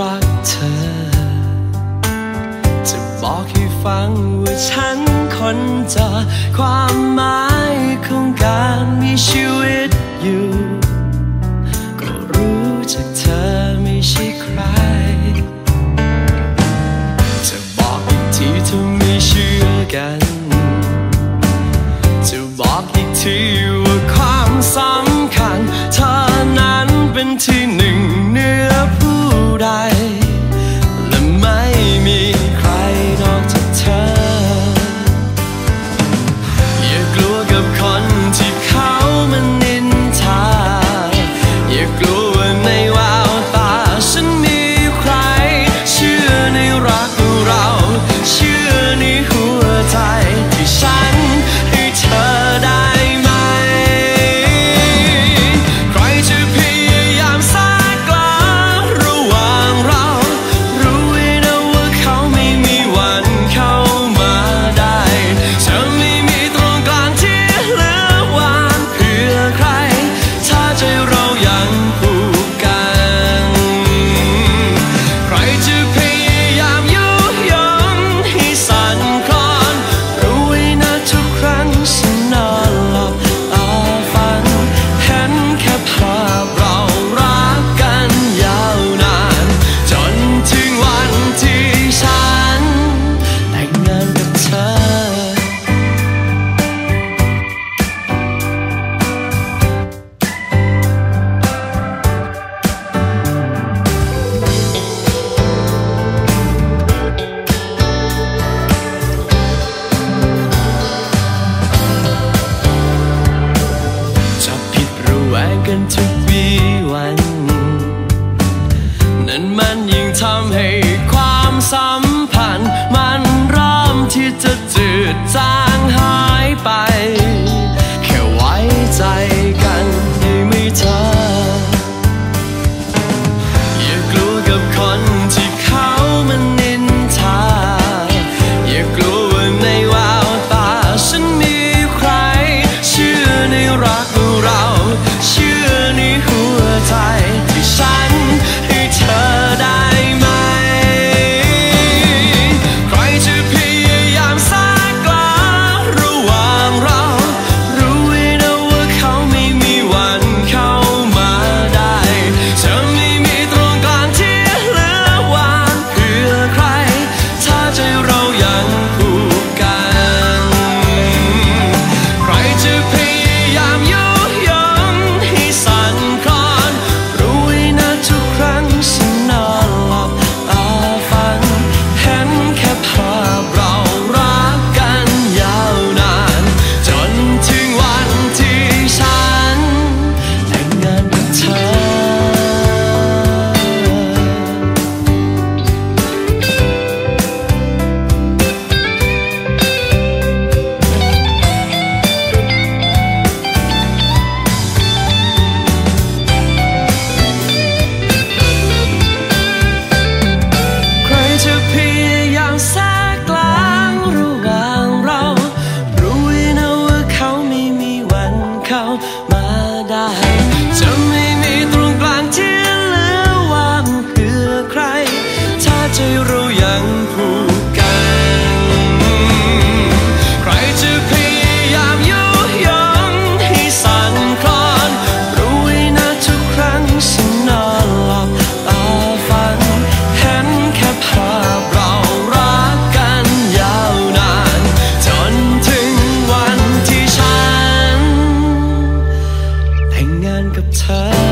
รักเธอ จะบอกให้ฟังว่าฉันคนจะความหมายของการมีชีวิตอยู่ ก็รู้จากเธอไม่ใช่ใคร จะบอกอีกทีเธอไม่เชื่อกัน จะบอกอีกทีว่าความสำคัญเธอนั้นเป็นที่หนึ่งันยิ่งทำให้ความสัมพันธ์ มันเริ่มที่จะจืดจางหายไป แค่ไว้ใจ 他。